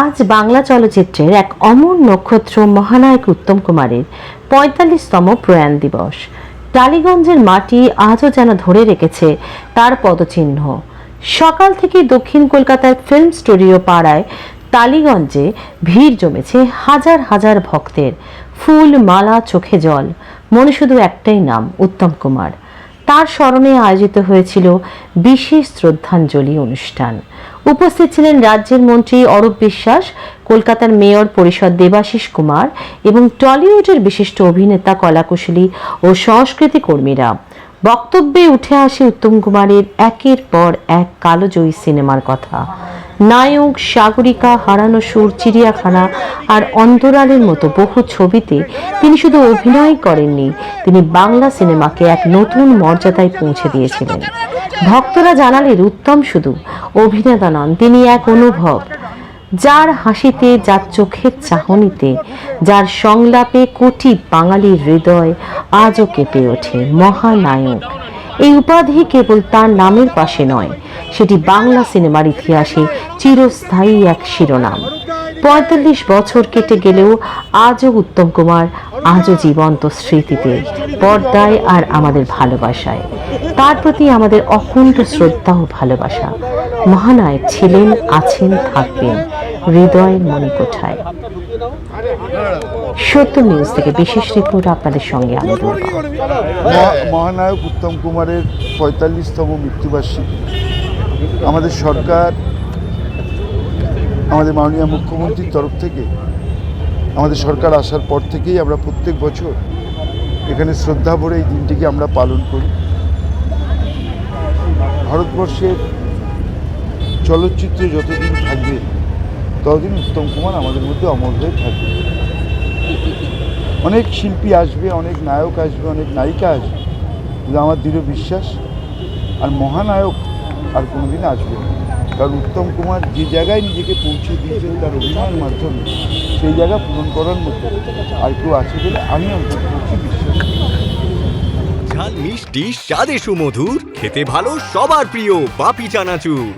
আজ বাংলা চলচ্চিত্রের এক অমর নক্ষত্র মহানায়ক উত্তম কুমারের পঁয়তাল্লিশতম প্রয়াণ দিবস। টালিগঞ্জের মাটি আজও যেন ধরে রেখেছে তার পদচিহ্ন। সকাল থেকে দক্ষিণ কলকাতার ফিল্ম স্টুডিও পাড়ায় টালিগঞ্জে ভিড় জমেছে হাজার হাজার ভক্তের। ফুল, মালা, চোখে জল। মনে শুধু একটাই নাম, উত্তম কুমার। তার স্মরণে আয়োজিত হয়েছিল বিশেষ শ্রদ্ধাঞ্জলি অনুষ্ঠান। উপস্থিত ছিলেন রাজ্যের মন্ত্রী অরূপ বিশ্বাস, কলকাতার মেয়র পরিষদ দেবাশিস কুমার এবং টলিউডের বিশিষ্ট অভিনেতা কলাকুশলী ও সংস্কৃতি কর্মীরা। বক্তব্যে উঠে আসে উত্তম কুমারের একের পর এক কালোজয়ী সিনেমার কথা। নায়ক, সাগরিকা, হারানো সুর, চিড়িয়াখানা আর অন্তরালের মতো বহু ছবিতে তিনি শুধু অভিনয় করেননি তিনি বাংলা সিনেমাকে এক নতুন মর্যাদায় পৌঁছে দিয়েছিলেন। ভক্তরা জানালেন, উত্তম শুধু। অভিনেতা নন, তিনি এক অনুভব। যার হাসিতে, যার চোখের চাহনিতে, যার সংলাপে কোটি বাঙালির হৃদয় আজও কেঁপে ওঠে। মহানায়ক। এই উপাধি কেবল তার নামের পাশে নয়, সেটি বাংলা সিনেমার ইতিহাসে চিরস্থায়ী এক শিরোনাম। পঁয়তাল্লিশ বছর কেটে গেলেও আজও উত্তম কুমার আজও জীবন্ত স্মৃতিতে, পর্দায় আর আমাদের ভালোবাসায়। তার প্রতি আমাদের অকুণ্ঠ শ্রদ্ধা ও ভালোবাসা। মহানায়ক ছিলেন, আছেন, থাকবেন হৃদয়ের কোঠায়। সত্য নিউজ থেকে বিশেষ রিপোর্ট আপনাদের সঙ্গে আমি মহানায়ক উত্তম কুমারের পঁয়তাল্লিশতম মৃত্যুবার্ষিকী। আমাদের সরকার, আমাদের মাননীয় মুখ্যমন্ত্রীর তরফ থেকে আমাদের সরকার আসার পর থেকেই আমরা প্রত্যেক বছর এখানে শ্রদ্ধা ভরে এই দিনটিকে আমরা পালন করি। ভারতবর্ষের চলচ্চিত্র যতদিন থাকবে, ততদিন উত্তম কুমার আমাদের মধ্যে অমর হয়ে থাকবে। অনেক শিল্পী আসবে, অনেক নায়ক আসবে, অনেক নায়িকা আসবে। কিন্তু আমার দৃঢ় বিশ্বাস, আর মহানায়ক আর কোনোদিন আসবে না। কারণ উত্তম কুমার যে জায়গায় নিজেকে পৌঁছে দিয়েছেন তার অভিনয়ের মাধ্যমে, সেই জায়গা পূরণ করার মতো আর কেউ আছে বলে আমি অন্তত করছি বিশ্বাস মিষ্টি, স্বাদে সুমধুর, খেতে ভালো, সবার প্রিয় বাপি চানাচুর।